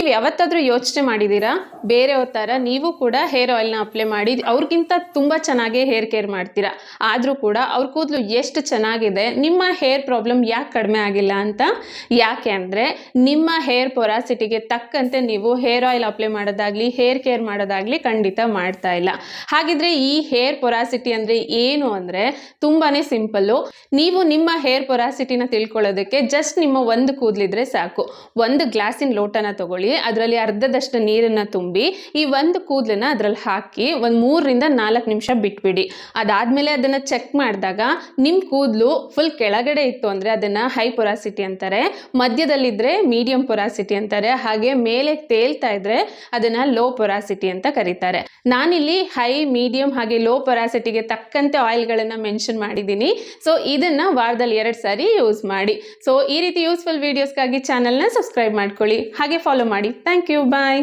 ನೀವು ಯಾವತ್ತಾದ್ರೂ ಯೋಚನೆ ಮಾಡಿದ್ದೀರಾ? ಬೇರೆಯವ್ರ ಥರ ನೀವು ಕೂಡ ಹೇರ್ ಆಯಿಲ್ನ ಅಪ್ಲೈ ಮಾಡಿ, ಅವ್ರಿಗಿಂತ ತುಂಬ ಚೆನ್ನಾಗಿ ಹೇರ್ ಕೇರ್ ಮಾಡ್ತೀರಾ. ಆದರೂ ಕೂಡ ಅವ್ರ ಕೂದಲು ಎಷ್ಟು ಚೆನ್ನಾಗಿದೆ, ನಿಮ್ಮ ಹೇರ್ ಪ್ರಾಬ್ಲಮ್ ಯಾಕೆ ಕಡಿಮೆ ಆಗಿಲ್ಲ ಅಂತ? ಯಾಕೆ ಅಂದರೆ, ನಿಮ್ಮ ಹೇರ್ ಪೊರಾಸಿಟಿಗೆ ತಕ್ಕಂತೆ ನೀವು ಹೇರ್ ಆಯಿಲ್ ಅಪ್ಲೈ ಮಾಡೋದಾಗಲಿ, ಹೇರ್ ಕೇರ್ ಮಾಡೋದಾಗಲಿ ಖಂಡಿತ ಮಾಡ್ತಾ ಇಲ್ಲ. ಹಾಗಿದ್ರೆ ಈ ಹೇರ್ ಪೊರಾಸಿಟಿ ಅಂದರೆ ಏನು ಅಂದರೆ ತುಂಬಾ ಸಿಂಪಲ್ಲು ನೀವು ನಿಮ್ಮ ಹೇರ್ ಪೊರಾಸಿಟಿನ ತಿಳ್ಕೊಳ್ಳೋದಕ್ಕೆ ಜಸ್ಟ್ ನಿಮ್ಮ ಒಂದು ಕೂದಲಿದ್ರೆ ಸಾಕು. ಒಂದು ಗ್ಲಾಸಿನ ಲೋಟನ ತಗೊಳ್ಳಿ ಅದರಲ್ಲಿ ಅರ್ಧದಷ್ಟು ನೀರನ್ನು ತುಂಬಿ, ಈ ಒಂದು ಕೂದಲನ್ನ ಅದರಲ್ಲಿ ಹಾಕಿ ಒಂದು ಮೂರರಿಂದ ನಾಲ್ಕು ನಿಮಿಷ ಬಿಟ್ಬಿಡಿ. ಅದಾದಮೇಲೆ ಅದನ್ನು ಚೆಕ್ ಮಾಡಿದಾಗ ನಿಮ್ಮ ಕೂದಲು ಫುಲ್ ಕೆಳಗಡೆ ಇತ್ತು ಅಂದರೆ ಅದನ್ನು ಹೈ ಪೊರಾಸಿಟಿ ಅಂತಾರೆ ಮಧ್ಯದಲ್ಲಿದ್ದರೆ ಮೀಡಿಯಂ ಪೊರಾಸಿಟಿ ಅಂತಾರೆ, ಹಾಗೆ ಮೇಲೆ ತೇಲ್ತಾ ಇದ್ರೆ ಅದನ್ನು ಲೋ ಪೊರಾಸಿಟಿ ಅಂತ ಕರೀತಾರೆ. ನಾನಿಲ್ಲಿ ಹೈ ಮೀಡಿಯಂ ಹಾಗೆ ಲೋ ಪೊರಾಸಿಟಿಗೆ ತಕ್ಕಂತೆ ಆಯಿಲ್ಗಳನ್ನು ಮೆನ್ಷನ್ ಮಾಡಿದ್ದೀನಿ ಸೊ ಇದನ್ನು ವಾರದಲ್ಲಿ ಎರಡು ಸಾರಿ ಯೂಸ್ ಮಾಡಿ. ಸೊ ಈ ರೀತಿ ಯೂಸ್ಫುಲ್ ವೀಡಿಯೋಸ್ಗಾಗಿ ಚಾನಲ್ನ ಸಬ್ಸ್ಕ್ರೈಬ್ ಮಾಡ್ಕೊಳ್ಳಿ. ಹಾಗೆ ಫಾಲೋ ಮಾಡಿ ಥ್ಯಾಂಕ್ ಯು ಬಾಯ್